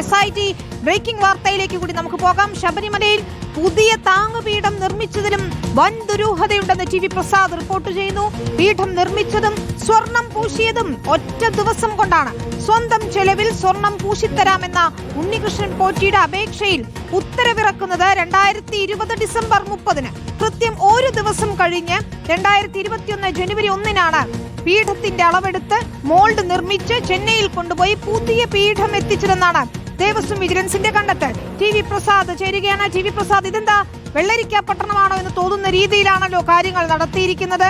S I T breaking വാർത്തയിലേക്ക് കൂടി നമുക്ക് പോകാം. ശബരിമലയിൽ പുതിയ താങ്ങുപീഠം നിർമ്മിച്ചതിലും വൻ ദുരൂഹതയുണ്ടെന്ന് ടി വി പ്രസാദ് റിപ്പോർട്ട് ചെയ്യുന്നു. പീഠം നിർമ്മിച്ചതും സ്വർണം പൂശിയതും ഒറ്റ ദിവസം കൊണ്ടാണ്. സ്വന്തം ചെലവിൽ സ്വർണം പൂശിത്തരാമെന്ന ഉണ്ണികൃഷ്ണൻ പോറ്റിയുടെ അപേക്ഷയിൽ ഉത്തരവിറക്കുന്നത് രണ്ടായിരത്തി ഇരുപത് ഡിസംബർ മുപ്പതിന്. കൃത്യം ഒരു ദിവസം കഴിഞ്ഞ് രണ്ടായിരത്തി ഇരുപത്തിയൊന്ന് ജനുവരി ഒന്നിനാണ് പീഠത്തിന്റെ അളവെടുത്ത് മോൾഡ് നിർമ്മിച്ച് ചെന്നൈയിൽ കൊണ്ടുപോയി പുതിയ പീഠം എത്തിച്ചതെന്നാണ് ദേവസ്വം വിജിലൻസിന്റെ കണ്ടെത്തൽ. ടി വി പ്രസാദ് ചേരുകയാണ്. ടി വി പ്രസാദ് ഇതെന്താ? വെള്ളരിക്ക പട്ടണമാണോ എന്ന് തോന്നുന്ന രീതിയിലാണല്ലോ കാര്യങ്ങൾ നടത്തിയിരിക്കുന്നത്.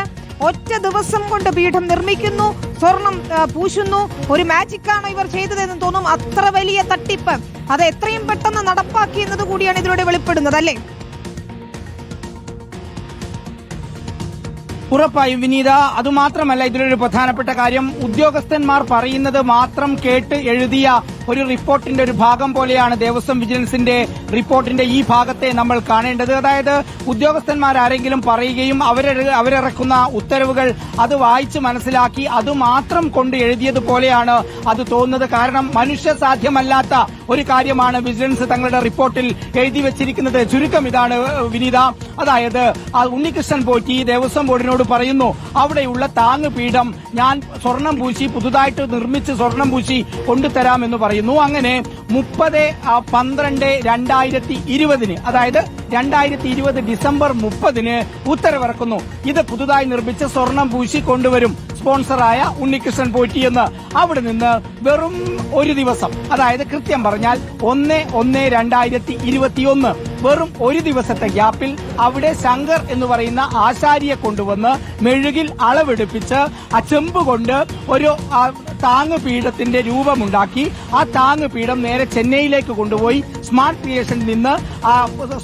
ഒറ്റ ദിവസം കൊണ്ട് പീഠം നിർമ്മിക്കുന്നു സ്വർണം പൂശുന്നു. ഒരു മാജിക് ആണോ ഇവർ ചെയ്തതെന്ന് തോന്നും അത്ര വലിയ തട്ടിപ്പ്. അത് എത്രയും പെട്ടെന്ന് നടപ്പാക്കി എന്നത് കൂടിയാണ് ഇതിലൂടെ വെളിപ്പെടുന്നത് അല്ലേ? ഉറപ്പായും വിനീത അതുമാത്രമല്ല ഇതിലൊരു പ്രധാനപ്പെട്ട കാര്യം ഉദ്യോഗസ്ഥന്മാർ പറയുന്നത് മാത്രം കേട്ട് എഴുതിയ ഒരു റിപ്പോർട്ടിന്റെ ഒരു ഭാഗം പോലെയാണ് ദേവസ്വം വിജിലൻസിന്റെ റിപ്പോർട്ടിന്റെ ഈ ഭാഗത്തെ നമ്മൾ കാണേണ്ടത്. അതായത് ഉദ്യോഗസ്ഥന്മാർ ആരെങ്കിലും പറയുകയും അവരെ അവരിറക്കുന്ന ഉത്തരവുകൾ അത് വായിച്ച് മനസ്സിലാക്കി അത് മാത്രം കൊണ്ട് എഴുതിയതുപോലെയാണ് അത് തോന്നുന്നത്. കാരണം മനുഷ്യ സാധ്യമല്ലാത്ത ഒരു കാര്യമാണ് വിജിലൻസ് തങ്ങളുടെ റിപ്പോർട്ടിൽ എഴുതി വെച്ചിരിക്കുന്നത്. ചുരുക്കം ഇതാണ് വിനീത. അതായത് ഉണ്ണികൃഷ്ണൻ പോറ്റി ദേവസ്വം ബോർഡിനോട് പറയുന്നു അവിടെയുള്ള താങ്ങ് പീഠം ഞാൻ സ്വർണം പൂശി പുതുതായിട്ട് നിർമ്മിച്ച് സ്വർണം പൂശി കൊണ്ടുതരാമെന്ന് പറയുന്നു. അങ്ങനെ മുപ്പത് പന്ത്രണ്ട് രണ്ടായിരത്തി ഇരുപതിന് അതായത് രണ്ടായിരത്തി ഇരുപത് ഡിസംബർ മുപ്പതിന് ഉത്തരവിറക്കുന്നു. ഇത് പുതുതായി നിർമ്മിച്ച സ്വർണം പൂശി കൊണ്ടുവരും സ്പോൺസറായ ഉണ്ണികൃഷ്ണൻ പോറ്റി എന്ന്. അവിടെ നിന്ന് വെറും ഒരു ദിവസം അതായത് കൃത്യം പറഞ്ഞാൽ ഒന്ന് ഒന്ന് രണ്ടായിരത്തി ഇരുപത്തിയൊന്ന് വെറും ഒരു ദിവസത്തെ ഗ്യാപ്പിൽ അവിടെ ശങ്കർ എന്ന് പറയുന്ന ആശാരിയെ കൊണ്ടുവന്ന് മെഴുകിൽ അളവെടുപ്പിച്ച് ആ ചെമ്പ് കൊണ്ട് ഒരു താങ്ങ് പീഠത്തിന്റെ രൂപമുണ്ടാക്കി ആ താങ്ങ് പീഠം നേരെ ചെന്നൈയിലേക്ക് കൊണ്ടുപോയി സ്മാർട്ട് ക്രിയേഷനിൽ നിന്ന് ആ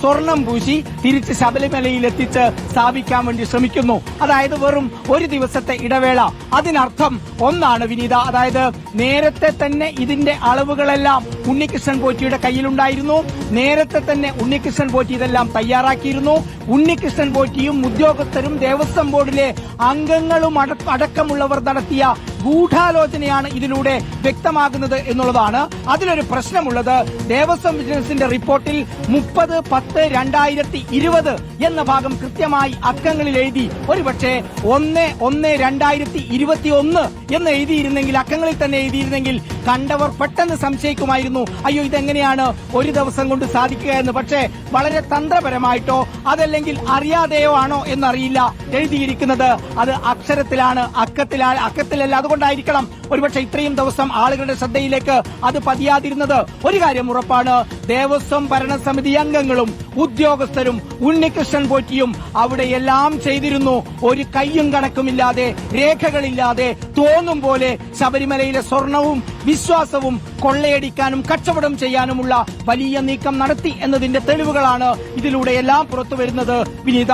സ്വർണം പൂശി തിരിച്ച് ശബരിമലയിൽ എത്തിച്ച് സ്ഥാപിക്കാൻ വേണ്ടി ശ്രമിക്കുന്നു. അതായത് വെറും ഒരു ദിവസത്തെ ഇടവേള. അതിനർത്ഥം ഒന്നാണ് വിനീത. അതായത് നേരത്തെ തന്നെ ഇതിന്റെ അളവുകളെല്ലാം ഉണ്ണികൃഷ്ണൻ പോറ്റിയുടെ കയ്യിലുണ്ടായിരുന്നു. നേരത്തെ തന്നെ ഉണ്ണികൃഷ്ണൻ പോറ്റി ഇതെല്ലാം തയ്യാറാക്കിയിരുന്നു. ഉണ്ണികൃഷ്ണൻ പോറ്റിയും ഉദ്യോഗസ്ഥരും ദേവസ്വം ബോർഡിലെ അംഗങ്ങളും അടക്കമുള്ളവർ നടത്തിയ ഗൂഢാലോചനയാണ് ഇതിലൂടെ വ്യക്തമാകുന്നത് എന്നുള്ളതാണ് അതിലൊരു പ്രശ്നമുള്ളത്. ദേവസ്വം വിജിലൻസിന്റെ റിപ്പോർട്ടിൽ മുപ്പത് പത്ത് രണ്ടായിരത്തി ഇരുപത് എന്ന ഭാഗം കൃത്യമായി അക്കങ്ങളിൽ എഴുതി. ഒരുപക്ഷെ ഒന്ന് ഒന്ന് രണ്ടായിരത്തി ഇരുപത്തി ഒന്ന് എന്ന് എഴുതിയിരുന്നെങ്കിൽ അക്കങ്ങളിൽ തന്നെ എഴുതിയിരുന്നെങ്കിൽ കണ്ടവർ പെട്ടെന്ന് സംശയിക്കുമായിരുന്നു. അയ്യോ ഇതെങ്ങനെയാണ് ഒരു ദിവസം കൊണ്ട് സാധിക്കുക എന്ന്. പക്ഷേ വളരെ തന്ത്രപരമായിട്ടോ അതല്ലെങ്കിൽ അറിയാതെയോ ആണോ എന്നറിയില്ല. എഴുതിയിരിക്കുന്നത് അത് അക്ഷരത്തിലാണ് അക്കത്തിലാണ് അക്കത്തിലല്ല. അതുകൊണ്ടായിരിക്കണം ഒരുപക്ഷെ ഇത്രയും ദിവസം ആളുകളുടെ ശ്രദ്ധയിലേക്ക് അത് പതിയാതിരുന്നത്. ഒരു കാര്യം ഉറപ്പാണ് ദേവസ്വം ഭരണസമിതി അംഗങ്ങളും ഉദ്യോഗസ്ഥരും ഉണ്ണികൃഷ്ണൻ പോറ്റിയും അവിടെ എല്ലാം ചെയ്തിരുന്നു. ഒരു കയ്യും കണക്കുമില്ലാതെ രേഖകളില്ലാതെ തോന്നും പോലെ ശബരിമലയിലെ സ്വർണവും വിശ്വാസവും കൊള്ളയടിക്കാനും കച്ചവടം ചെയ്യാനുമുള്ള വലിയ നീക്കം നടത്തി എന്നതിന്റെ തെളിവുകളാണ് ഇതിലൂടെ എല്ലാം പുറത്തു വരുന്നത് വിനീത.